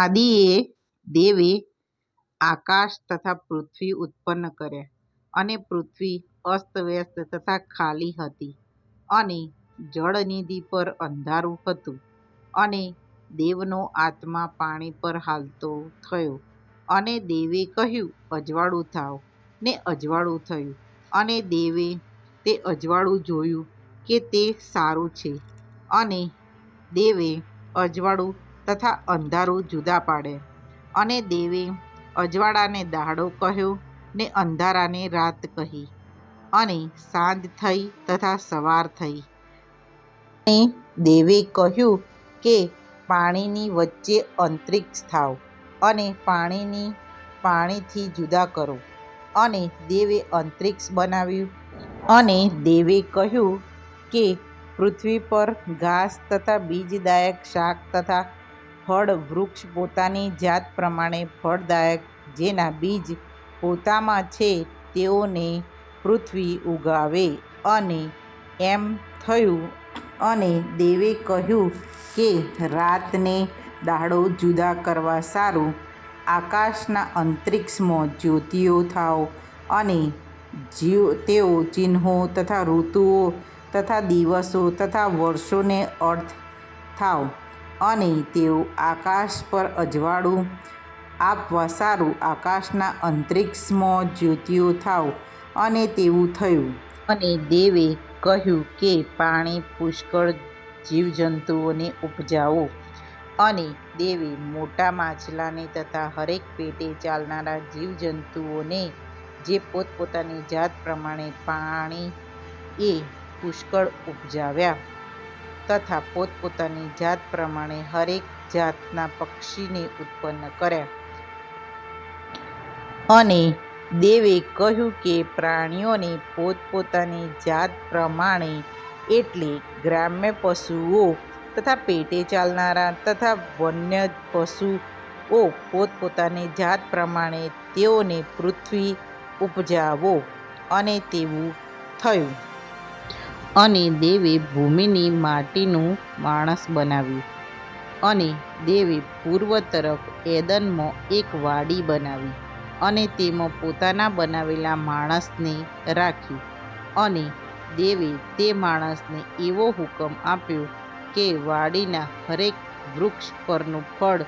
આદિએ દેવે આકાશ તથા પૃથ્વી ઉત્પન્ન કર્યા અને પૃથ્વી અસ્તવ્યસ્ત તથા ખાલી હતી અને જળનિધિ પર અંધારું હતું અને દેવનો આત્મા પાણી પર હાલતો થયો અને દેવે કહ્યું, અજવાળું થાવ. ને અજવાળું થયું અને દેવે તે અજવાળું જોયું કે તે સારું છે અને દેવે અજવાળું તથા અંધારું જુદા પાડે. અને દેવે અજવાળાને દાડો કહ્યો ને અંધારાને રાત કહી. અને સાંજ થઈ તથા સવાર થઈ. અને દેવે કહ્યું કે પાણીની વચ્ચે અંતરિક્ષ થાવ અને પાણીની પાણીથી જુદા કરો. અને દેવે અંતરિક્ષ બનાવ્યું. અને દેવે કહ્યું કે પૃથ્વી પર ઘાસ તથા બીજદાયક શાક તથા ફળ વૃક્ષ પોતાની જાત પ્રમાણે ફળદાયક જેના બીજ પોતામાં છે તેઓને પૃથ્વી ઉગાવે અને એમ થયું અને દેવે કહ્યું કે રાતને દાડો જુદા કરવા સારું. આકાશના અંતરિક્ષમાં જ્યોતિઓ થાવ અને તેઓ ચિહ્નો તથા ઋતુઓ તથા દિવસો તથા વર્ષોને અર્થ થાવ અને તેઓ આકાશ પર અજવાળું, આપવા સારું આકાશના અંતરિક્ષમાં જ્યોતિઓ થાવ અને તેવું થયું. અને દેવે કહ્યું કે પાણી પુષ્કળ જીવજંતુઓને ઉપજાવો. અને દેવે મોટા માછલાને તથા હરેક પેટે ચાલનારા જીવજંતુઓને, જે પોતપોતાની જાત પ્રમાણે પાણી એ પુષ્કળ ઉપજાવ્યા. તથા પોતપોતાની જાત પ્રમાણે હરેક જાતના પક્ષીને ઉત્પન્ન કર્યા અને દેવે કહ્યું કે પ્રાણીઓને પોતપોતાની જાત પ્રમાણે એટલે ગ્રામ્ય પશુઓ તથા પેટે ચાલનારા તથા વન્ય પશુઓ પોતપોતાની જાત પ્રમાણે તેઓને પૃથ્વી ઉપજાવો અને તેવું થયું. અને દેવે ભૂમિની માટીનું માણસ બનાવ્યું. અને દેવે પૂર્વ તરફ એદનમાં એક વાડી બનાવી અને તેમાં પોતાના બનાવેલા માણસને રાખ્યું. અને દેવે તે માણસને એવો હુકમ આપ્યો કે વાડીના હરેક વૃક્ષ પરનું ફળ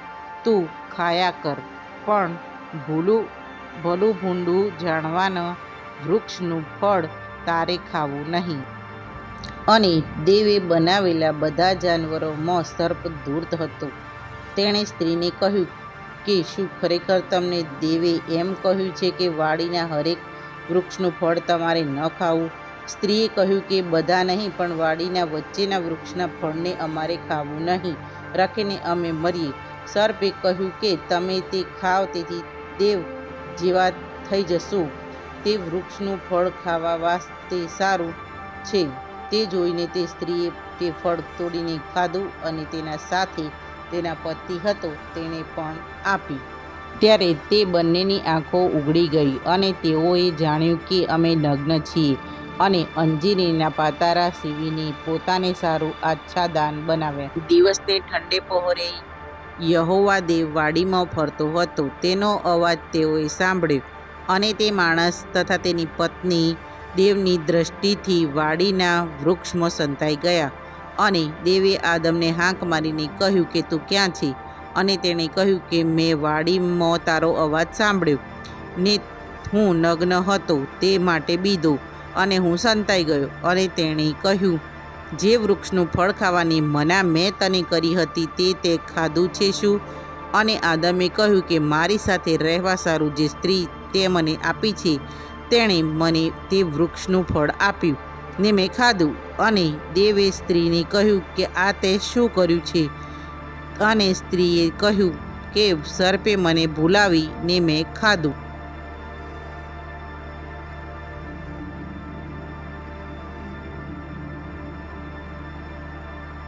તું ખાયા કર, પણ ભૂલું ભલું ભૂંડું જાણવાના વૃક્ષનું ફળ તારે ખાવું નહીં. અને દેવે બનાવેલા બધા જાનવરોમાં સર્પ ધૂર્ત હતો. તેણે સ્ત્રીને કહ્યું કે, શું ખરેખર તમને દેવે એમ કહ્યું છે કે વાડીના હરેક વૃક્ષનું ફળ તમારે ન ખાવું સ્ત્રીએ કહ્યું કે, બધા નહીં, પણ વાડીના વચ્ચેના વૃક્ષના ફળને અમારે ખાવું નહીં. રાખીને અમે મરીએ સર્પે કહ્યું કે, તમે તે ખાવ, તેથી દેવ જેવા થઈ જશો. તે વૃક્ષનું ફળ ખાવા વાસ્તે સારું છે. તે જોઈને તે સ્ત્રીએ તે ફળ તોડીને ખાધું અને તેના સાથે તેના પતિ હતો તેણે પણ આપી. ત્યારે તે બંનેની આંખો ઉઘડી ગઈ અને તેઓએ જાણ્યું કે અમે નગ્ન છીએ અને અંજીરીના પાતારા સીવીને પોતાને સારું આચ્છાદાન બનાવ્યા. દિવસને ઠંડે પહોરે યહોવા દેવ વાડીમાં ફરતો હતો. તેનો અવાજ તેઓએ સાંભળ્યો અને તે માણસ તથા તેની પત્ની દેવની દ્રષ્ટિથી વાડીના વૃક્ષમાં સંતાઈ ગયા અને દેવે આદમને હાંક મારીને કહ્યું કે, તું ક્યાં છે? અને તેણે કહ્યું કે, મેં વાડીમાં તારો અવાજ સાંભળ્યો. ને હું નગ્ન હતો, તે માટે બીધો અને હું સંતાઈ ગયો. અને તેણે કહ્યું, જે વૃક્ષનું ફળ ખાવાની મના મેં તને કરી હતી, તે તે ખાધું છે શું? અને આદમે કહ્યું કે, મારી સાથે રહેવા સારું જે સ્ત્રી તે મને આપી છે તેણે મને તે વૃક્ષનું ફળ આપ્યું ને મેં ખાધું અને દેવે સ્ત્રીને કહ્યું કે આ તે શું કર્યું છે? અને સ્ત્રીએ કહ્યું કે, સર્પે મને ભૂલાવી ને મેં ખાધું.